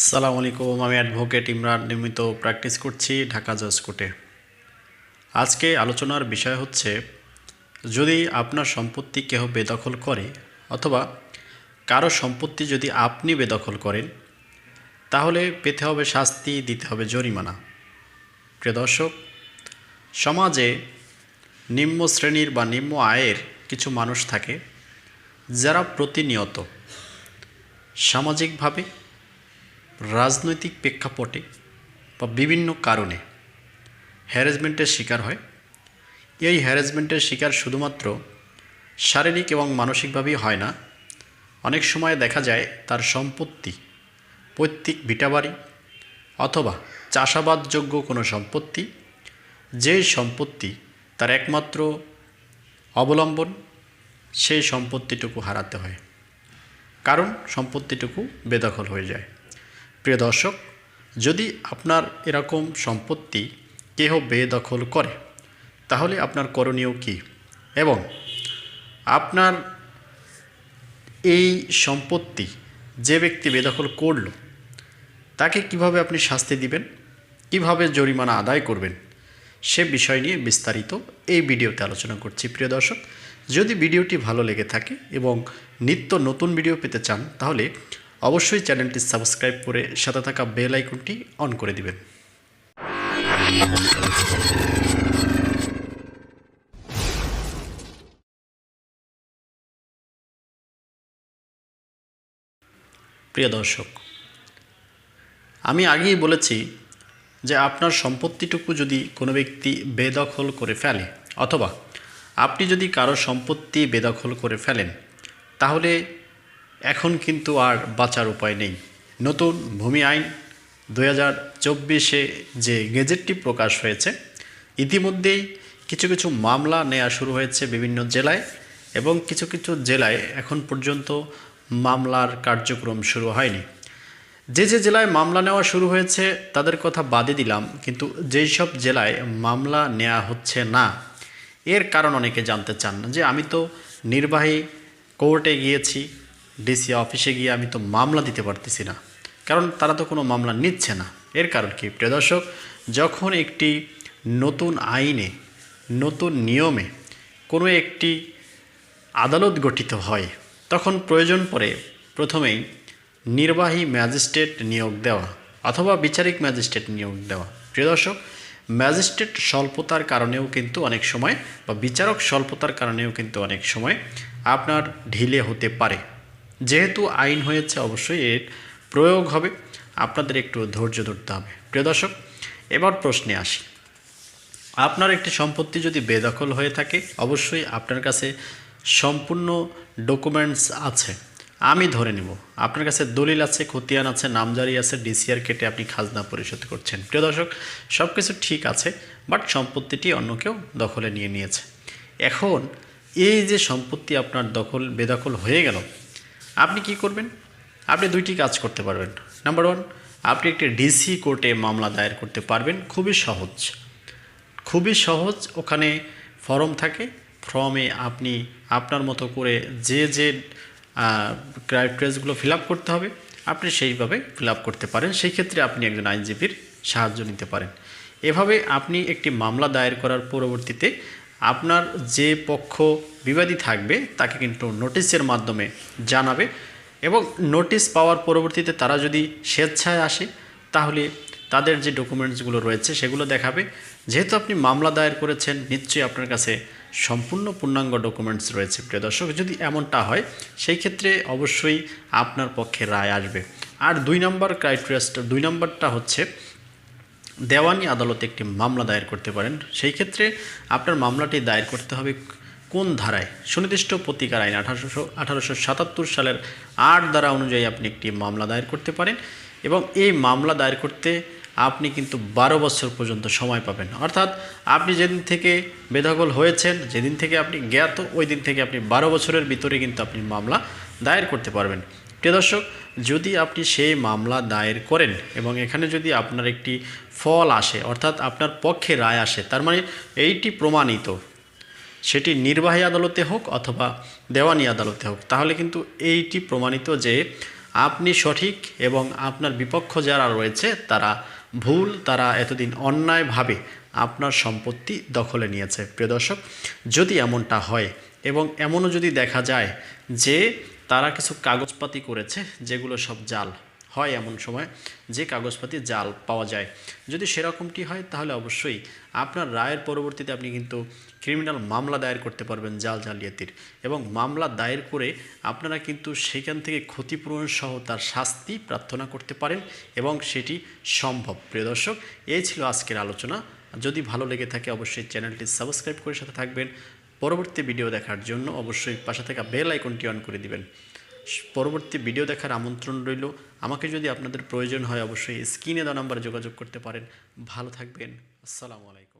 আসসালামু আলাইকুম, আমি অ্যাডভোকেট ইমরান, নিয়মিত প্র্যাকটিস করছি ঢাকা জজ কোর্টে। আজকে আলোচনার বিষয় হচ্ছে, যদি আপনার সম্পত্তি কেহ বেদখল করে অথবা কারও সম্পত্তি যদি আপনি বেদখল করেন, তাহলে পেতে হবে শাস্তি, দিতে হবে জরিমানা। প্রিয় দর্শক, সমাজে নিম্ন শ্রেণির বা নিম্ন আয়ের কিছু মানুষ থাকে, যারা প্রতিনিয়ত সামাজিকভাবে রাজনৈতিক প্রেক্ষাপটে বা বিভিন্ন কারণে হ্যারাসমেন্টের শিকার হয়। এই হ্যারাসমেন্টের শিকার শুধুমাত্র শারীরিক এবং মানসিকভাবেই হয় না। অনেক সময় দেখা যায় তার সম্পত্তি, পৈতৃক ভিটাবাড়ি অথবা চাষাবাদযোগ্য কোনো সম্পত্তি যে সম্পত্তি তার একমাত্র অবলম্বন সেই সম্পত্তিটুকু হারাতে হয়। কারণ সম্পত্তিটুকু বেদখল হয়ে যায়। প্রিয় দর্শক, যদি আপনার এরকম সম্পত্তি কেহ বেদখল করে, তাহলে আপনার করণীয় কী? এবং আপনার এই সম্পত্তি যে ব্যক্তি বেদখল করল, তাকে কীভাবে আপনি শাস্তি দিবেন? কীভাবে জরিমানা আদায় করবেন? সে বিষয় নিয়ে বিস্তারিত এই ভিডিওতে আলোচনা করছি। প্রিয় দর্শক, যদি ভিডিওটি ভালো লেগে থাকে এবং নিত্য নতুন ভিডিও পেতে চান, তাহলে অবশ্যই চ্যানেলটি সাবস্ক্রাইব করে সাথে থাকা বেল আইকনটি অন করে দিবেন। প্রিয় দর্শক, আমি আগেই বলেছি যে আপনার সম্পত্তিটুকু যদি কোনো ব্যক্তি বেদখল করে ফেলে অথবা আপনি যদি কারও সম্পত্তি বেদখল করে ফেলেন, তাহলে এখন কিন্তু আর বাঁচার উপায় নেই। নতুন ভূমি আইন দু হাজার চব্বিশে যে গেজেটটি প্রকাশ হয়েছে, ইতিমধ্যেই কিছু কিছু মামলা নেওয়া শুরু হয়েছে বিভিন্ন জেলায় এবং কিছু কিছু জেলায় এখন পর্যন্ত মামলার কার্যক্রম শুরু হয়নি। যে যে জেলায় মামলা নেওয়া শুরু হয়েছে তাদের কথা বাদে দিলাম, কিন্তু যেই সব জেলায় মামলা নেওয়া হচ্ছে না, এর কারণ অনেকে জানতে চান যে আমি তো নির্বাহী কোর্টে গিয়েছি ডিসি অফিসে গিয়ে আমি তো মামলা দিতে পারতেছি না। কারণ তারা তো কোনো মামলা নিচ্ছে না। এর কারণ কি? প্রিয় দর্শক, যখন একটি নতুন আইনে, নতুন নিয়মে কোনো একটি আদালত গঠিত হয়, তখন প্রয়োজন পড়ে প্রথমেই নির্বাহী ম্যাজিস্ট্রেট নিয়োগ দেওয়া অথবা বিচারিক ম্যাজিস্ট্রেট নিয়োগ দেওয়া। প্রিয় দর্শক, ম্যাজিস্ট্রেট স্বল্পতার কারণেও কিন্তু অনেক সময় বা বিচারক স্বল্পতার কারণেও কিন্তু অনেক সময় আপনার ঢিলে হতে পারে। যেহেতু আইন হয়েছে, অবশ্যই এর প্রয়োগ হবে। আপনাদের একটু ধৈর্য ধরতে হবে। প্রিয় দর্শক, এবার প্রশ্নে আসি। আপনার একটি সম্পত্তি যদি বেদখল হয়ে থাকে, অবশ্যই আপনার কাছে সম্পূর্ণ ডকুমেন্টস আছে। আমি ধরে নিব, আপনার কাছে দলিল আছে, খতিয়ান আছে, নামজারি আছে, ডিসিআর কেটে আপনি খাজনা পরিশোধ করছেন। প্রিয় দর্শক সব কিছু ঠিক আছে, বাট সম্পত্তিটি অন্য কেউ দখলে নিয়ে নিয়েছে। এখন এই যে সম্পত্তি আপনার দখল, বেদখল হয়ে গেল আপনি কি করবেন? আপনি দুইটি কাজ করতে পারবেন। নাম্বার ওয়ান আপনি একটি ডিসি কোর্টে মামলা দায়ের করতে পারবেন। খুবই সহজ। খুবই সহজ। ওখানে ফর্ম থাকে। ফর্মে আপনি আপনার মতো করে যে যে ক্রাইটেরিয়াসগুলো ফিল আপ করতে হবে, আপনি সেইভাবে ফিল আপ করতে পারেন। সেই ক্ষেত্রে আপনি একজন আইনজীবীর সাহায্য নিতে পারেন। এভাবে আপনি একটি মামলা দায়ের করার পরবর্তীতে আপনার যে পক্ষ বিবাদী থাকবে, তাকে কিন্তু নোটিশের মাধ্যমে জানাবে এবং নোটিশ পাওয়ার পরবর্তীতে তারা যদি স্বেচ্ছায় আসে, তাহলে তাদের যে ডকুমেন্টসগুলো রয়েছে সেগুলো দেখাবে। যেহেতু আপনি মামলা দায়ের করেছেন, নিশ্চয়ই আপনার কাছে সম্পূর্ণ পূর্ণাঙ্গ ডকুমেন্টস রয়েছে, প্রিয় দর্শক। যদি এমনটা হয়, সেই ক্ষেত্রে অবশ্যই আপনার পক্ষে রায় আসবে। আর দুই নম্বর ক্রাইটেরিয়াসটা, দুই নম্বরটা হচ্ছে দেওয়ানি আদালতে একটি মামলা দায়ের করতে পারেন। সেই ক্ষেত্রে আপনার মামলাটি দায়ের করতে হবে কোন ধারায়? সুনির্দিষ্ট প্রতিকার আইন আঠারোশো আঠারোশো সাতাত্তর সালের আট ধারা অনুযায়ী আপনি একটি মামলা দায়ের করতে পারেন এবং এই মামলা দায়ের করতে আপনি কিন্তু বারো বছর পর্যন্ত সময় পাবেন। অর্থাৎ আপনি যেদিন থেকে বেদখল হয়েছেন, যেদিন থেকে আপনি জ্ঞাত, ওই দিন থেকে আপনি বারো বছরের ভিতরে কিন্তু আপনি মামলা দায়ের করতে পারবেন। প্রিয় দর্শক, যদি আপনি সেই মামলা দায়ের করেন এবং এখানে যদি আপনার একটি ফল আসে, অর্থাৎ আপনার পক্ষে রায় আসে, তার মানে এইটি প্রমাণিত। সেটি নির্বাহী আদালতে হোক অথবা দেওয়ানি আদালতে হোক, তাহলে কিন্তু এইটি প্রমাণিত যে আপনি সঠিক এবং আপনার বিপক্ষ যারা রয়েছে, তারা ভুল, তারা এতদিন অন্যায়ভাবে আপনার সম্পত্তি দখলে নিয়েছে। প্রিয় দর্শক, যদি এমনটা হয় এবং এমনও যদি দেখা যায় যে তারা কিছু কাগজপাতি করেছে, যেগুলো সব জাল। হয় এমন সময় যে কাগজপাতি জাল পাওয়া যায়। যদি সেরকমটি হয়, তাহলে অবশ্যই আপনার রায়ের পরবর্তীতে আপনি কিন্তু ক্রিমিনাল মামলা দায়ের করতে পারবেন জাল জালিয়াতির। এবং মামলা দায়ের করে আপনারা কিন্তু সেখান থেকে ক্ষতিপূরণ সহ তার শাস্তি প্রার্থনা করতে পারেন এবং সেটি সম্ভব। প্রিয় দর্শক, এই ছিল আজকের আলোচনা। যদি ভালো লেগে থাকে, অবশ্যই চ্যানেলটি সাবস্ক্রাইব করে সাথে থাকবেন। পরবর্তী ভিডিও দেখার জন্য অবশ্যই পাশে থাকা বেল আইকনটি অন করে দিবেন। পরবর্তী ভিডিও দেখার আমন্ত্রণ রইল। আমাকে যদি আপনাদের প্রয়োজন হয়, অবশ্যই স্ক্রিনে দ নাম্বারে যোগাযোগ করতে পারেন। ভালো থাকবেন। আসসালামু আলাইকুম।